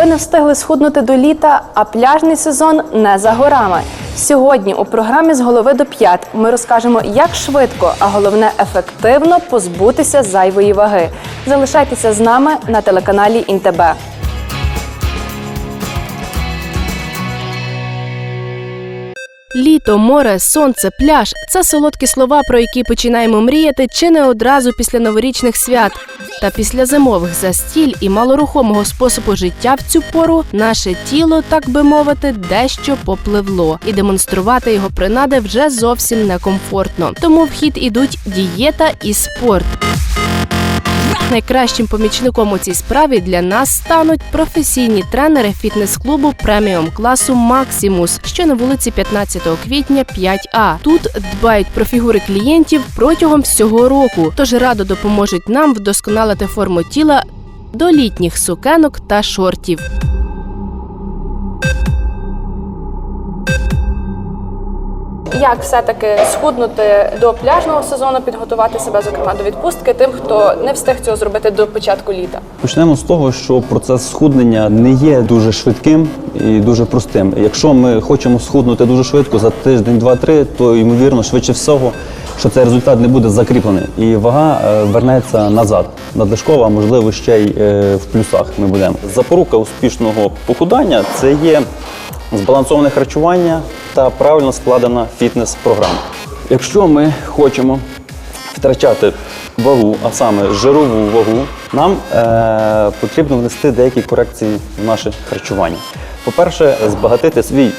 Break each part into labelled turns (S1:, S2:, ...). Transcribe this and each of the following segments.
S1: Ви не встигли схуднути до літа, а пляжний сезон не за горами. Сьогодні у програмі з голови до п'ят ми розкажемо, як швидко, а головне ефективно позбутися зайвої ваги. Залишайтеся з нами на телеканалі Інтебе.
S2: Літо, море, сонце, пляж це солодкі слова, про які починаємо мріяти чи не одразу після новорічних свят. Та після зимових застіль і малорухомого способу життя в цю пору наше тіло, так би мовити, дещо попливло, і демонструвати його принади вже зовсім некомфортно. Тому в хід ідуть дієта і спорт. Найкращим помічником у цій справі для нас стануть професійні тренери фітнес-клубу преміум класу Максимус, що на вулиці 15 квітня 5А. Тут дбають про фігури клієнтів протягом всього року, тож радо допоможуть нам вдосконалити форму тіла до літніх сукенок та шортів.
S1: Як все-таки схуднути до пляжного сезону, підготувати себе, зокрема, до відпустки тим, хто не встиг цього зробити до початку літа?
S3: Почнемо з того, що процес схуднення не є дуже швидким і дуже простим. Якщо ми хочемо схуднути дуже швидко за тиждень, два-три, то ймовірно, швидше всього, що цей результат не буде закріплений, і вага е, вернеться назад. Надлишкова, а можливо, ще й е, в плюсах ми будемо. Запорука успішного похудання це є збалансоване харчування та правильно складена фітнес-програма. Якщо ми хочемо втрачати вагу, а саме жирову вагу, нам е, потрібно внести деякі корекції в наше харчування. По-перше, збагатити свій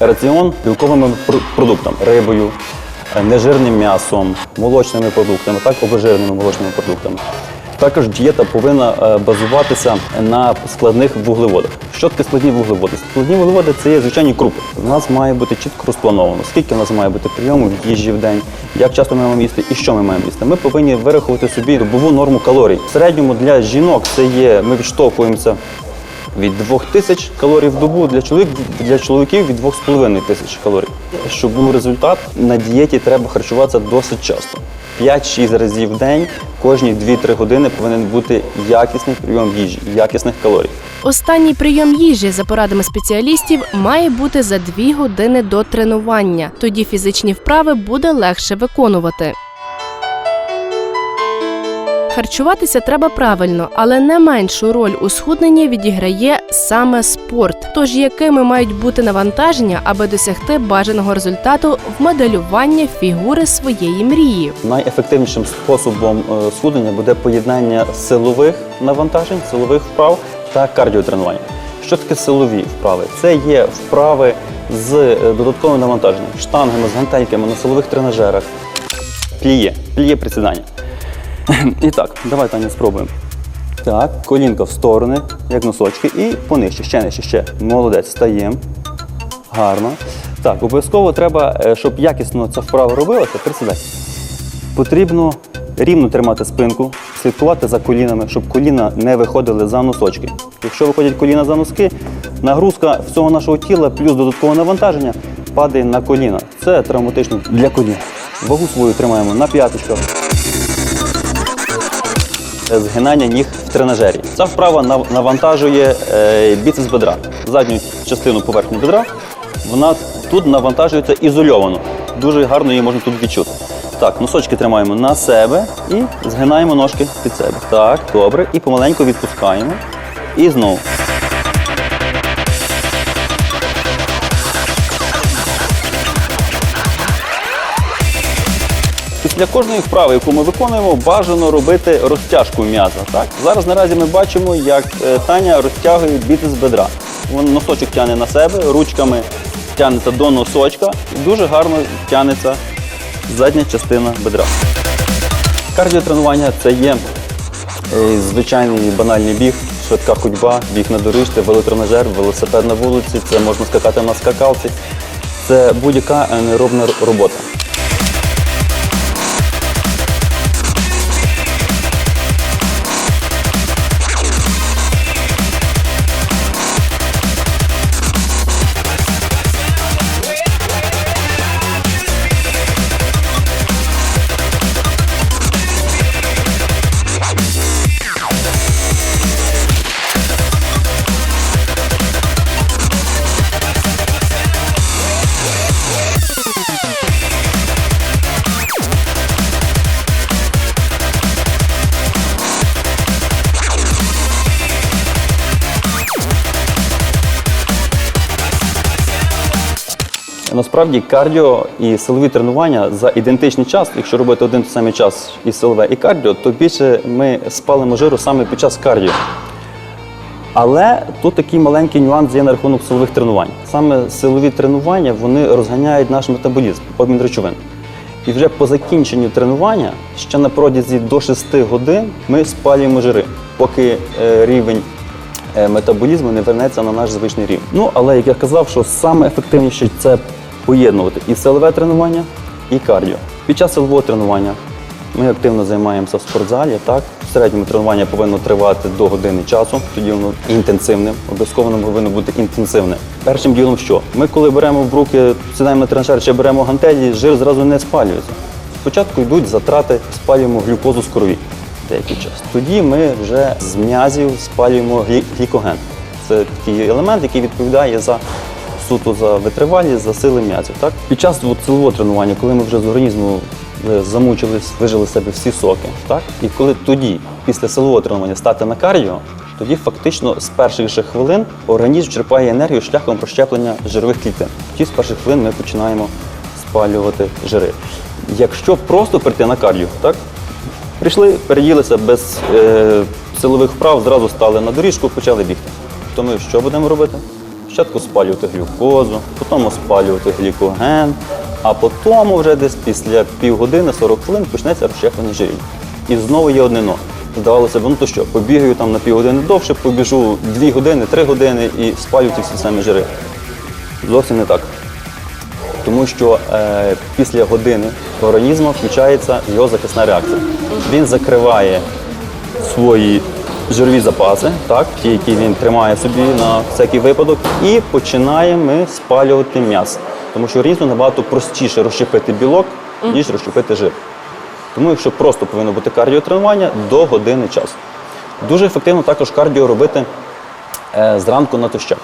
S3: раціон білковими пр- продуктами, рибою, е, нежирним м'ясом, молочними продуктами, так обезжиреними молочними продуктами. Також дієта повинна е, базуватися на складних вуглеводах. Що таке складні вуглеводи? Складні вуглеводи це є звичайні крупи. У нас має бути чітко розплановано, скільки у нас має бути прийому їжі в день, як часто ми маємо їсти і що ми маємо їсти. Ми повинні вирахувати собі добову норму калорій. В середньому для жінок це є, ми відштовхуємося від 2000 калорій в добу, для, чоловік, для чоловіків від 2500 тисяч калорій. Щоб був результат, на дієті треба харчуватися досить часто. 5-6 разів в день, кожні 2-3 години повинен бути якісний прийом їжі, якісних калорій.
S2: Останній прийом їжі за порадами спеціалістів має бути за 2 години до тренування. Тоді фізичні вправи буде легше виконувати. Харчуватися треба правильно, але не меншу роль у схудненні відіграє саме спорт. Тож якими мають бути навантаження, аби досягти бажаного результату в моделюванні фігури своєї мрії.
S3: Найефективнішим способом е, схуднення буде поєднання силових навантажень, силових вправ та кардіотренувань. Що таке силові вправи? Це є вправи з е, додатковим навантаженням, штангами, з гантельками на силових тренажерах, пліє, пліє присідання. І так, давай, Таня, спробуємо. Так, колінка в сторони, як носочки, і понижче, ще нижче, ще. Молодець, стаємо. Гарно. Так, обов'язково треба, е, щоб якісно ця вправа робилася, присідай. Потрібно рівно тримати спинку, слідкувати за колінами, щоб коліна не виходили за носочки. Якщо виходять коліна за носки, нагрузка всього нашого тіла плюс додаткове навантаження падає на коліна. Це травматично для колін. Вагу свою тримаємо на п'яточках. Згинання ніг в тренажері. Ця вправа навантажує е, біцепс бедра, задню частину поверхні бедра. Вона тут навантажується ізольовано. Дуже гарно її можна тут відчути. Так, носочки тримаємо на себе і згинаємо ножки під себе. Так, добре. І помаленьку відпускаємо. І знову. Після кожної вправи, яку ми виконуємо, бажано робити розтяжку м'яза. Зараз наразі ми бачимо, як е, Таня розтягує біцепс бедра. Він носочок тягне на себе, ручками тягнеться до носочка і дуже гарно тягнеться задня частина бедра. Кардіотренування це є е, звичайний банальний біг, швидка ходьба, біг на доріжці, велотренажер, велосипед на вулиці, це можна скакати на скакалці. Це будь-яка аеробна робота. Насправді кардіо і силові тренування за ідентичний час, якщо робити один той самий час і силове, і кардіо, то більше ми спалимо жиру саме під час кардіо. Але тут такий маленький нюанс є на рахунок силових тренувань. Саме силові тренування вони розганяють наш метаболізм, обмін речовин. І вже по закінченню тренування, ще на протязі до 6 годин, ми спалюємо жири, поки е, рівень е, метаболізму не вернеться на наш звичний рівень. Ну, але як я казав, що саме ефективніше це поєднувати і силове тренування, і кардіо. Під час силового тренування ми активно займаємося в спортзалі. Так, в середньому тренування повинно тривати до години часу. Тоді воно інтенсивне. Обов'язково воно повинно бути інтенсивне. Першим ділом, що ми, коли беремо в руки, сідаємо на тренажер чи беремо гантелі, жир зразу не спалюється. Спочатку йдуть затрати, спалюємо глюкозу з крові деякий час. Тоді ми вже з м'язів спалюємо глі- глікоген. Це такий елемент, який відповідає за суто за витривалість, за сили м'язів. Під час от, силового тренування, коли ми вже з організму е, замучились, вижили з себе всі соки, так? і коли тоді, після силового тренування, стати на кардіо, тоді фактично з перших же хвилин організм черпає енергію шляхом прощеплення жирових клітин. Ті з перших хвилин ми починаємо спалювати жири. Якщо просто прийти на кардіо, так? Прийшли, переділися без е, силових вправ, зразу стали на доріжку, почали бігти. То ми що будемо робити? Спочатку спалювати глюкозу, потім спалювати глікоген, а потім вже десь після півгодини, 40 хвилин почнеться розщеплення жирів. І знову є одне но. Здавалося б, ну то що, побігаю там на півгодини довше, побіжу 2 години, 3 години і спалю ці всі самі жири. Зовсім не так. Тому що е, після години організму включається його захисна реакція. Він закриває свої жирові запаси, так, ті, які він тримає собі на всякий випадок, і починаємо ми спалювати м'ясо. Тому що різно набагато простіше розщепити білок, ніж розщепити жир. Тому, якщо просто повинно бути кардіотренування до години часу. Дуже ефективно також кардіо робити зранку на натощак.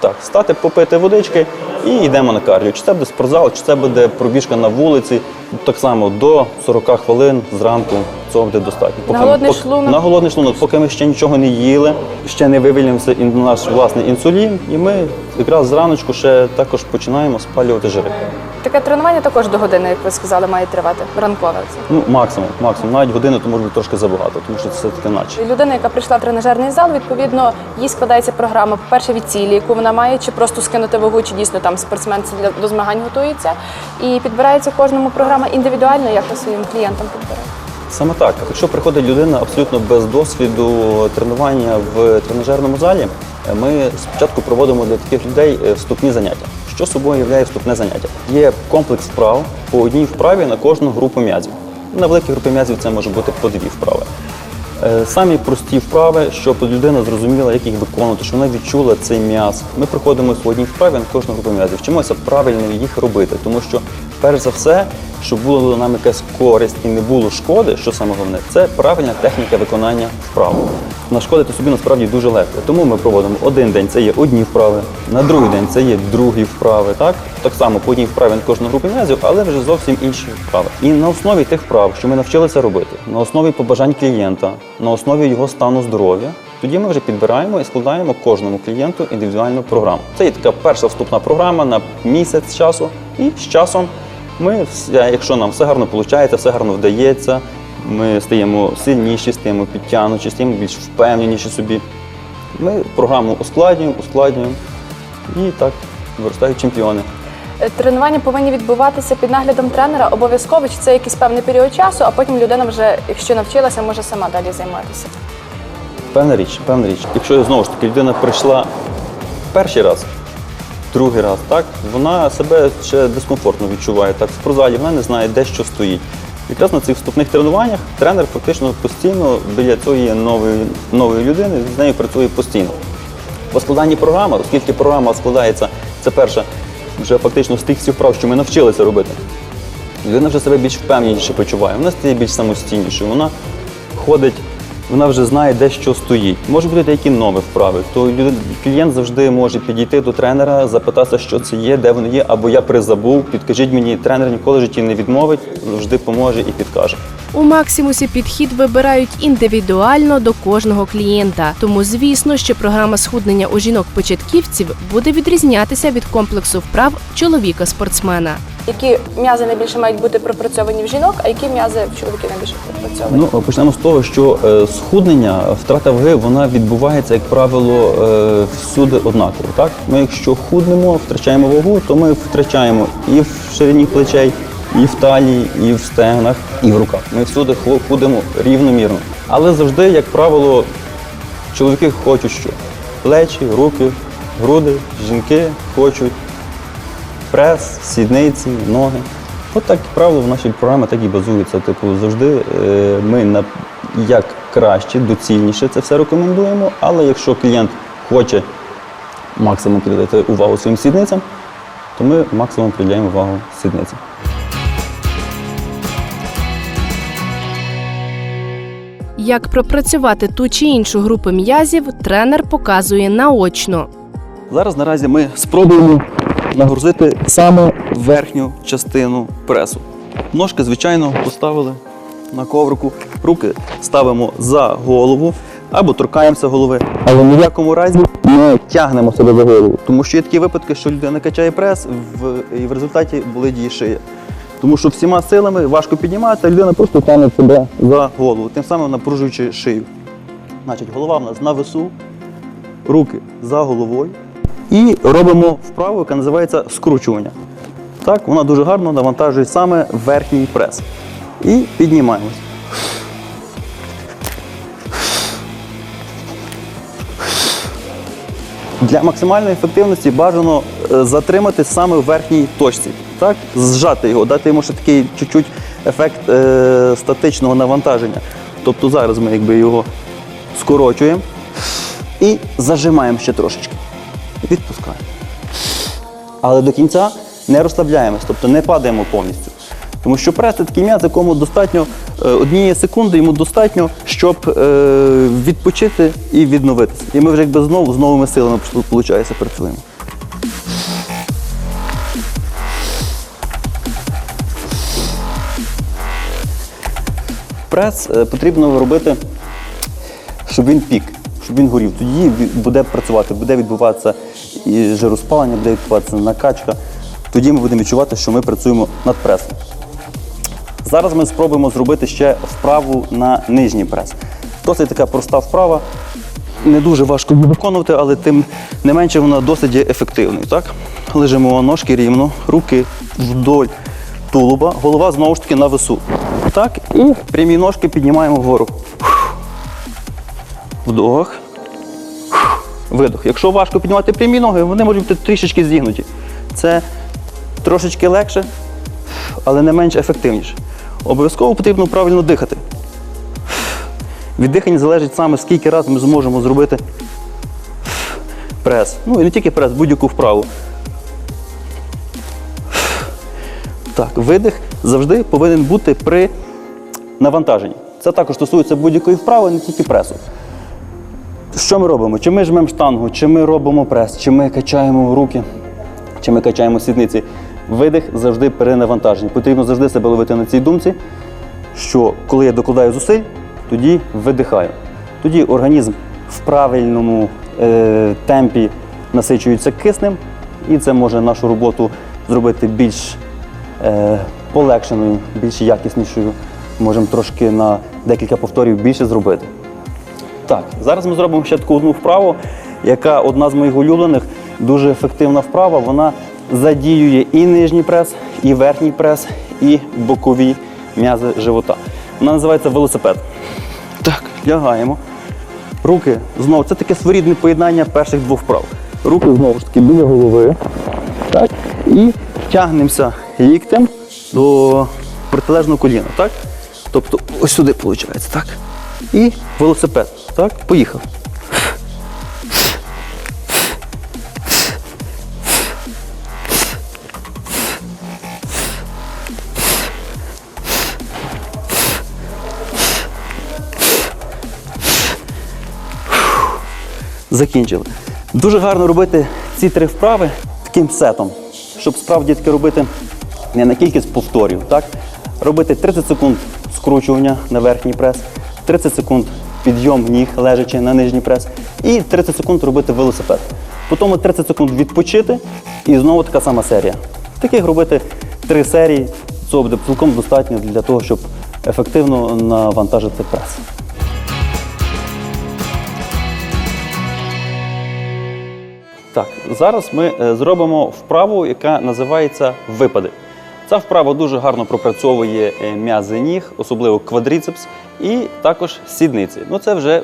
S3: Так, стати, попити водички і йдемо на кардіо. Чи це буде спортзал, чи це буде пробіжка на вулиці. Так само до 40 хвилин зранку цього буде достатньо.
S1: На голодний
S3: поки-
S1: шлунок?
S3: На голодний шлунок, поки ми ще нічого не їли, ще не вивільнимося ін- наш власний інсулін, і ми якраз зраночку ще також починаємо спалювати жири.
S1: Таке тренування також до години, як ви сказали, має тривати. Ранкове. це.
S3: Ну, максимум, максимум. Навіть годину то може бути трошки забагато, тому що це таке наче.
S1: Людина, яка прийшла в тренажерний зал, відповідно, їй складається програма, по-перше, від цілі, яку вона має, чи просто скинути вагу, чи дійсно там спортсмен це для до змагань готується. І підбирається кожному програма індивідуально, як ви своїм клієнтам підбираєте.
S3: Саме так. Якщо приходить людина абсолютно без досвіду тренування в тренажерному залі, е, ми спочатку проводимо для таких людей е, вступні заняття. Що собою являє вступне заняття? Є комплекс вправ по одній вправі на кожну групу м'язів. На великій групі м'язів це може бути по дві вправи. Е, Самі прості вправи, щоб людина зрозуміла, як їх виконувати, щоб вона відчула цей м'яз. Ми проходимо по одній вправі на кожну групу м'язів. Вчимося правильно їх робити, тому що, перш за все, щоб була нам якась користь і не було шкоди, що саме головне, це правильна техніка виконання вправ. Нашкодити собі насправді дуже легко. Тому ми проводимо один день це є одні вправи, на другий день це є другі вправи. Так так само по одній вправі на кожну групу м'язів, але вже зовсім інші вправи. І на основі тих вправ, що ми навчилися робити, на основі побажань клієнта, на основі його стану здоров'я. Тоді ми вже підбираємо і складаємо кожному клієнту індивідуальну програму. Це є така перша вступна програма на місяць часу, і з часом ми, якщо нам все гарно виходить, все гарно вдається, ми стаємо сильніші, стаємо підтягнучі, стаємо більш впевненіші собі. Ми програму ускладнюємо, ускладнюємо і так виростають чемпіони.
S1: Е, Тренування повинні відбуватися під наглядом тренера обов'язково, чи це якийсь певний період часу, а потім людина вже, якщо навчилася, може сама далі займатися.
S3: Певна річ, певна річ. Якщо знову ж таки людина прийшла перший раз, другий раз, так, вона себе ще дискомфортно відчуває так, в спортзалі, вона не знає, де що стоїть. Якраз на цих вступних тренуваннях тренер фактично постійно біля цієї нової, нової людини з нею працює постійно. По складанні програми, оскільки програма складається, це перше, вже фактично з тих всіх вправ, що ми навчилися робити. Людина вже себе більш впевненіше почуває, вона стає більш самостійнішою, вона ходить вона вже знає, де що стоїть. Може бути деякі нові вправи. То клієнт завжди може підійти до тренера, запитатися, що це є, де воно є, або я призабув. Підкажіть мені, тренер ніколи в житті не відмовить, завжди поможе і підкаже.
S2: У Максимусі підхід вибирають індивідуально до кожного клієнта. Тому, звісно, що програма схуднення у жінок-початківців буде відрізнятися від комплексу вправ чоловіка-спортсмена.
S1: Які м'язи найбільше мають бути пропрацьовані в жінок, а які м'язи в чоловіків найбільше пропрацьовані?
S3: Ну почнемо з того, що е, схуднення, втрата ваги, вона відбувається, як правило, е, всюди однаково. Так, ми, якщо худнемо, втрачаємо вагу, то ми втрачаємо і в ширині плечей, і в талії, і в стегнах, і в руках. Ми всюди ху- худемо рівномірно. Але завжди, як правило, чоловіки хочуть що? Плечі, руки, груди, жінки хочуть прес, сідниці, ноги. От так, як правило, в нашій програмі так і базується. Типу, завжди е, ми на як краще, доцільніше це все рекомендуємо. Але якщо клієнт хоче максимум придати увагу своїм сідницям, то ми максимум приділяємо увагу сідницям.
S2: Як пропрацювати ту чи іншу групу м'язів, тренер показує наочно.
S3: Зараз наразі ми спробуємо нагрузити саме верхню частину пресу. Ножки, звичайно, поставили на коврику, руки ставимо за голову або торкаємося голови. Але ні в якому разі не тягнемо себе за голову. Тому що є такі випадки, що людина качає прес в, і в результаті болить її шия. Тому що всіма силами важко піднімати, а людина просто тягне себе за голову, тим самим напружуючи шию. Значить, голова в нас на весу, руки за головою. І робимо вправу, яка називається скручування. Так, вона дуже гарно навантажує саме верхній прес. І піднімаємось. Для максимальної ефективності бажано е, затримати саме в верхній точці. Так? Зжати його, дати йому ще такий чуть-чуть ефект е, статичного навантаження. Тобто зараз ми якби його скорочуємо і зажимаємо ще трошечки. Відпускаємо. Але до кінця не розслабляємось, тобто не падаємо повністю. Тому що прес це такий м'яз, якому достатньо е, однієї секунди, йому достатньо, щоб е, відпочити і відновитися. І ми вже якби знову з новими силами виходить, працюємо. Прес е, потрібно робити щоб він пік, щоб він горів. Тоді буде працювати, буде відбуватися і жироспалення, буде відбуватися накачка. Тоді ми будемо відчувати, що ми працюємо над пресом. Зараз ми спробуємо зробити ще вправу на нижній прес. Досить така проста вправа. Не дуже важко її виконувати, але тим не менше вона досить є ефективною. Так? Лежимо ножки рівно, руки вдоль тулуба, голова знову ж таки на весу. Так, і прямі ножки піднімаємо вгору. Вдох. Видох. Якщо важко піднімати прямі ноги, вони можуть бути трішечки зігнуті. Це трошечки легше, але не менш ефективніше. Обов'язково потрібно правильно дихати. Від дихання залежить саме, скільки разів ми зможемо зробити прес. Ну і не тільки прес, будь-яку вправу. Так, видих завжди повинен бути при навантаженні. Це також стосується будь-якої вправи, не тільки пресу. Що ми робимо? Чи ми жмемо штангу, чи ми робимо прес, чи ми качаємо руки, чи ми качаємо сідниці. Видих завжди при навантаженні. Потрібно завжди себе ловити на цій думці, що коли я докладаю зусиль, тоді видихаю. Тоді організм в правильному е, темпі насичується киснем, і це може нашу роботу зробити більш е, полегшеною, більш якіснішою. Можемо трошки на декілька повторів більше зробити. Так, зараз ми зробимо ще таку одну вправу, яка одна з моїх улюблених, дуже ефективна вправа. Вона задіює і нижній прес, і верхній прес, і бокові м'язи живота. Вона називається велосипед. Так, лягаємо. Руки знову, це таке своєрідне поєднання перших двох вправ. Руки знову ж таки біля голови. Так. І тягнемося ліктем до протилежного коліна. Так? Тобто ось сюди виходить. Так? І велосипед. Так? Поїхав. закінчили. Дуже гарно робити ці три вправи таким сетом, щоб справді таки робити не на кількість повторів, так? Робити 30 секунд скручування на верхній прес, 30 секунд підйом ніг лежачи на нижній прес, і 30 секунд робити велосипед. Потім 30 секунд відпочити і знову така сама серія. Таких робити три серії, цього буде цілком достатньо для того, щоб ефективно навантажити прес. Так, зараз ми е, зробимо вправу, яка називається випади. Ця вправа дуже гарно пропрацьовує е, м'язи ніг, особливо квадріцепс, і також сідниці. Ну це вже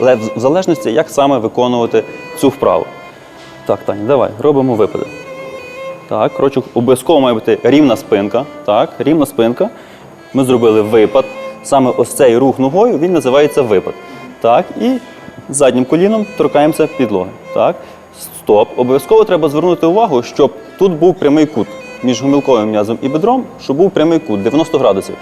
S3: в залежності, як саме виконувати цю вправу. Так, Таня, давай, робимо випади. Так, коротше, обов'язково має бути рівна спинка. Так, рівна спинка. Ми зробили випад. Саме ось цей рух ногою він називається випад. Так, і заднім коліном торкаємося підлоги. Так, стоп. Обов'язково треба звернути увагу, щоб тут був прямий кут між гомілковим м'язом і бедром, щоб був прямий кут 90 градусів.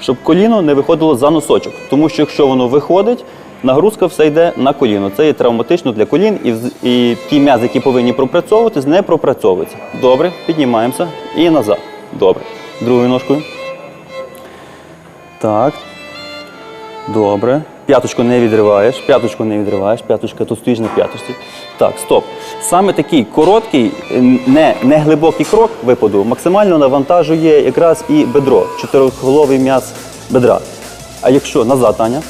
S3: Щоб коліно не виходило за носочок. Тому що якщо воно виходить, нагрузка все йде на коліно. Це є травматично для колін, і, і ті м'язи, які повинні пропрацьовуватись, не пропрацьовуються. Добре, піднімаємося і назад. Добре. Другою ножкою. Так. Добре. П'яточку не відриваєш, п'яточку не відриваєш, п'яточка тут стоїш на п'яточці. Так, стоп. Саме такий короткий, не, не глибокий крок випаду максимально навантажує якраз і бедро, чотирьохголовий м'яз бедра. А якщо назад, Таня,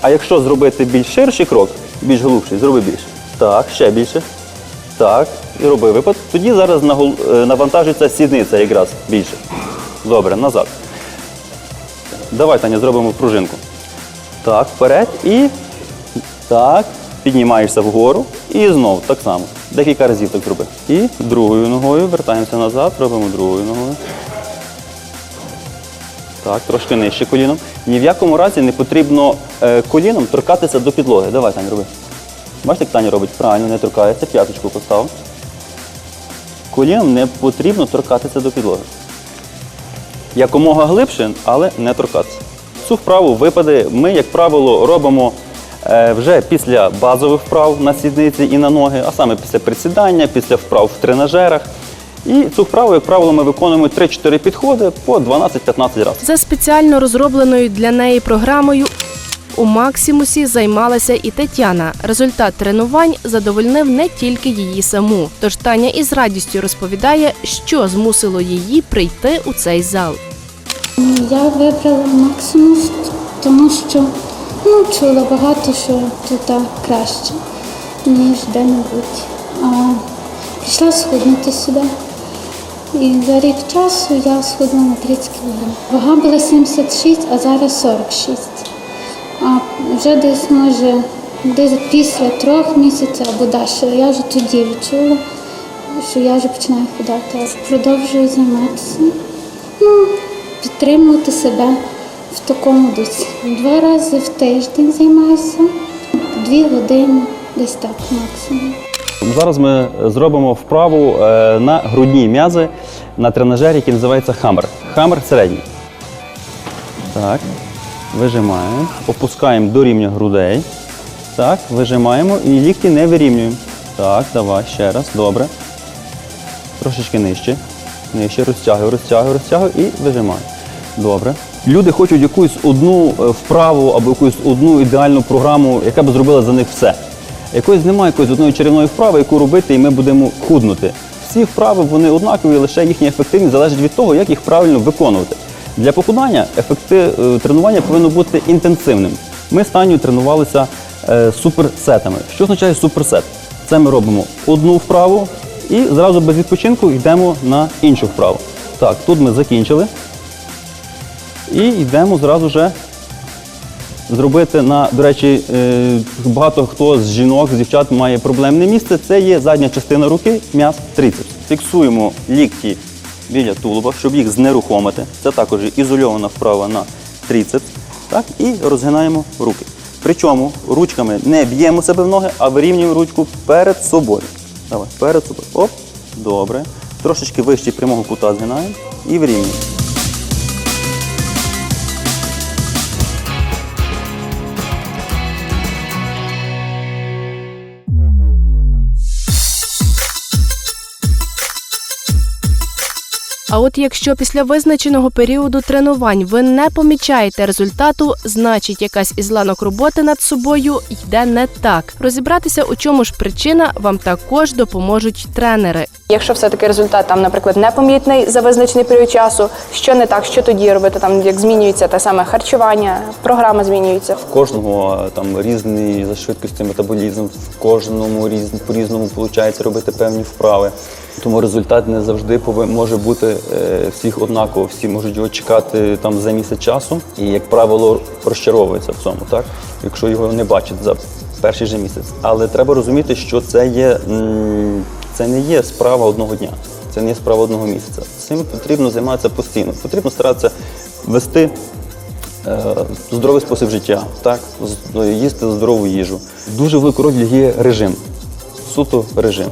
S3: а якщо зробити більш ширший крок, більш глубший, зроби більше. Так, ще більше. Так, і роби випад. Тоді зараз е, навантажується сідниця якраз більше. Добре, назад. Давай, Таня, зробимо пружинку. Так, вперед і так, піднімаєшся вгору і знову так само. Декілька разів так зроби. І другою ногою вертаємося назад, робимо другою ногою. Так, трошки нижче коліном. Ні в якому разі не потрібно е, коліном торкатися до підлоги. Давай, Таня, роби. Бачите, як Таня робить? Правильно, не торкається, п'яточку постав. Коліном не потрібно торкатися до підлоги. Якомога глибше, але не торкатися. Цю вправу випади ми, як правило, робимо е, вже після базових вправ на сідниці і на ноги, а саме після присідання, після вправ в тренажерах. І цю вправу, як правило, ми виконуємо 3-4 підходи по 12-15 разів.
S2: За спеціально розробленою для неї програмою у Максимусі займалася і Тетяна. Результат тренувань задовольнив не тільки її саму. Тож Таня із радістю розповідає, що змусило її прийти у цей зал.
S4: Я вибрала Максимус, тому що ну, чула багато, що тут краще, ніж де-небудь. Прийшла схуднути сюди. І за рік часу я схудла на 30 кг. Вага була 76, а зараз 46. А вже десь може десь після трьох місяців або далі, я вже тоді відчула, що я вже починаю худати. А Продовжую займатися. Ну, підтримувати себе в такому дусі. Два рази в тиждень займаюся, дві години, десь так максимум.
S3: Зараз ми зробимо вправу е, на грудні м'язи на тренажері, який називається хаммер. Хаммер середній. Так. Вижимаємо, опускаємо до рівня грудей. Так, вижимаємо і лікті не вирівнюємо. Так, давай ще раз. Добре. Трошечки нижче. Нижче розтягую, розтягую, розтягую і вижимаю. Добре. Люди хочуть якусь одну е, вправу або якусь одну ідеальну програму, яка б зробила за них все. Якоїсь немає якоїсь одної чарівної вправи, яку робити, і ми будемо худнути. Всі вправи вони однакові, лише їхня ефективність залежить від того, як їх правильно виконувати. Для похудання ефекти... е, тренування повинно бути інтенсивним. Ми з Танею тренувалися е, суперсетами. Що означає суперсет? Це ми робимо одну вправу і зразу без відпочинку йдемо на іншу вправу. Так, тут ми закінчили. І йдемо зразу вже зробити на, до речі, е, багато хто з жінок, з дівчат має проблемне місце. Це є задня частина руки, м'яз трицепс. Фіксуємо лікті біля тулуба, щоб їх знерухомити. Це також ізольована вправа на трицепс. Так, і розгинаємо руки. Причому ручками не б'ємо себе в ноги, а вирівнюємо ручку перед собою. Давай, перед собою. Оп, добре. Трошечки вище прямого кута згинаємо і вирівнюємо.
S2: А от якщо після визначеного періоду тренувань ви не помічаєте результату, значить якась із ланок роботи над собою йде не так. Розібратися, у чому ж причина, вам також допоможуть тренери.
S1: Якщо все-таки результат там, наприклад, непомітний за визначений період часу, що не так, що тоді робити? Там як змінюється те саме харчування, програма змінюється.
S3: В кожного там різний за швидкістю метаболізм, в кожному різ, по-різному виходить робити певні вправи. Тому результат не завжди повин- може бути е, всіх однаково. Всі можуть його чекати там за місяць часу, і як правило розчаровуються в цьому, так якщо його не бачать за перший же місяць. Але треба розуміти, що це є це не є справа одного дня, це не є справа одного місяця. Цим потрібно займатися постійно. Потрібно старатися вести е, здоровий спосіб життя, так, їсти здорову їжу. Дуже велику роль є режим, суто режим.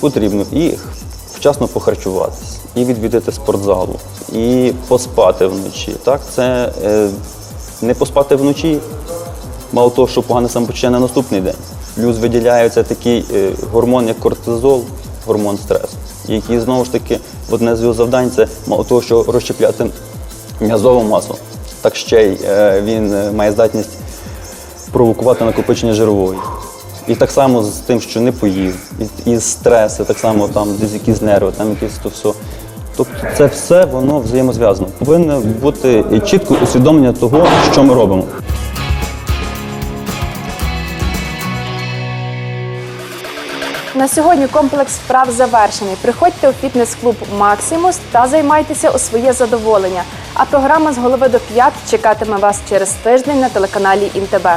S3: Потрібно і вчасно похарчуватися, і відвідати спортзалу, і поспати вночі. Так, це е, не поспати вночі, мало того, що погане самопочуття на наступний день. Плюс виділяється такий е, гормон, як кортизол, гормон стресу, який знову ж таки одне з його завдань це мало того, що розщепляти м'язову масу, так ще й е, він е, має здатність провокувати накопичення жирової. І так само з тим, що не поїв, і, і стреси, так само там десь якісь нерви, там якісь то все. Тобто це все воно взаємозв'язано. Повинно бути чітке усвідомлення того, що ми робимо.
S1: На сьогодні комплекс вправ завершений. Приходьте у фітнес-клуб Максимус та займайтеся у своє задоволення. А програма з голови до п'ят чекатиме вас через тиждень на телеканалі ІНТБ.